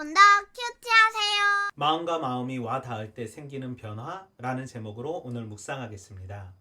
여러분도 큐티하세요. 마음과 마음이 와 닿을 때 생기는 변화라는 제목으로 오늘 묵상하겠습니다.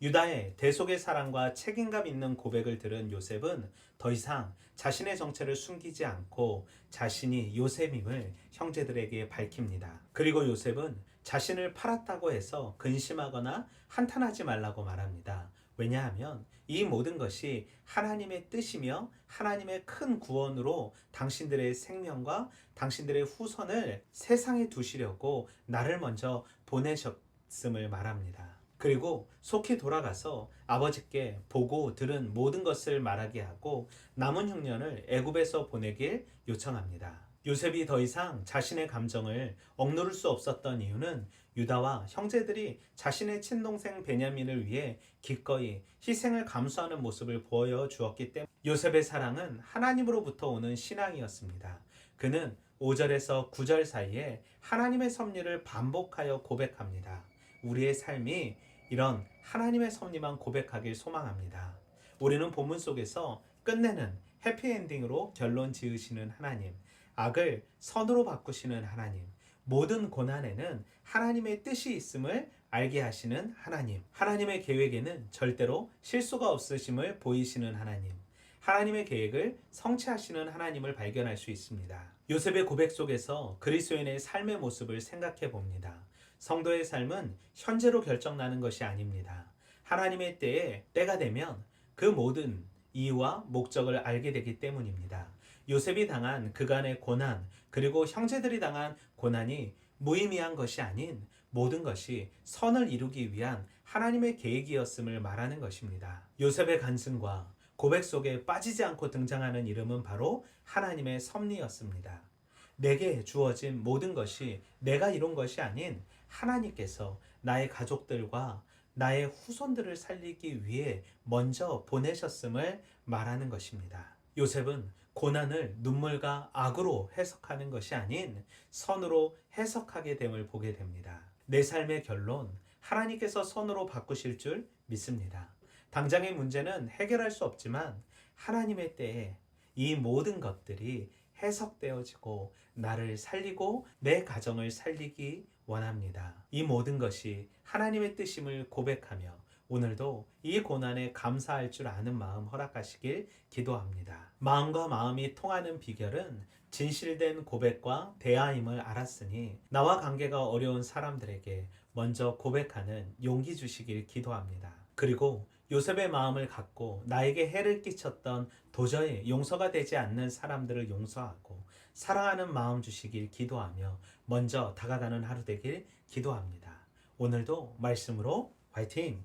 유다의 대속의 사랑과 책임감 있는 고백을 들은 요셉은 더 이상 자신의 정체를 숨기지 않고 자신이 요셉임을 형제들에게 밝힙니다. 그리고 요셉은 자신을 팔았다고 해서 근심하거나 한탄하지 말라고 말합니다. 왜냐하면 이 모든 것이 하나님의 뜻이며 하나님의 큰 구원으로 당신들의 생명과 당신들의 후손을 세상에 두시려고 나를 먼저 보내셨음을 말합니다. 그리고 속히 돌아가서 아버지께 보고 들은 모든 것을 말하게 하고 남은 흉년을 애굽에서 보내길 요청합니다. 요셉이 더 이상 자신의 감정을 억누를 수 없었던 이유는 유다와 형제들이 자신의 친동생 베냐민을 위해 기꺼이 희생을 감수하는 모습을 보여 주었기 때문에 요셉의 사랑은 하나님으로부터 오는 신앙이었습니다. 그는 5절에서 9절 사이에 하나님의 섭리를 반복하여 고백합니다. 우리의 삶이 이런 하나님의 섭리만 고백하길 소망합니다. 우리는 본문 속에서 끝내는 해피엔딩으로 결론 지으시는 하나님, 악을 선으로 바꾸시는 하나님, 모든 고난에는 하나님의 뜻이 있음을 알게 하시는 하나님, 하나님의 계획에는 절대로 실수가 없으심을 보이시는 하나님, 하나님의 계획을 성취하시는 하나님을 발견할 수 있습니다. 요셉의 고백 속에서 그리스도인의 삶의 모습을 생각해 봅니다. 성도의 삶은 현재로 결정나는 것이 아닙니다. 하나님의 때에 때가 되면 그 모든 이유와 목적을 알게 되기 때문입니다. 요셉이 당한 그간의 고난, 그리고 형제들이 당한 고난이 무의미한 것이 아닌 모든 것이 선을 이루기 위한 하나님의 계획이었음을 말하는 것입니다. 요셉의 간증과 고백 속에 빠지지 않고 등장하는 이름은 바로 하나님의 섭리였습니다. 내게 주어진 모든 것이 내가 이룬 것이 아닌 하나님께서 나의 가족들과 나의 후손들을 살리기 위해 먼저 보내셨음을 말하는 것입니다. 요셉은 고난을 눈물과 악으로 해석하는 것이 아닌 선으로 해석하게 됨을 보게 됩니다. 내 삶의 결론, 하나님께서 선으로 바꾸실 줄 믿습니다. 당장의 문제는 해결할 수 없지만 하나님의 때에 이 모든 것들이 해석되어지고 나를 살리고 내 가정을 살리기 원합니다. 이 모든 것이 하나님의 뜻임을 고백하며 오늘도 이 고난에 감사할 줄 아는 마음 허락하시길 기도합니다. 마음과 마음이 통하는 비결은 진실된 고백과 대화임을 알았으니 나와 관계가 어려운 사람들에게 먼저 고백하는 용기 주시길 기도합니다. 그리고 요셉의 마음을 갖고 나에게 해를 끼쳤던 도저히 용서가 되지 않는 사람들을 용서하고 사랑하는 마음 주시길 기도하며 먼저 다가가는 하루 되길 기도합니다. 오늘도 말씀으로 화이팅!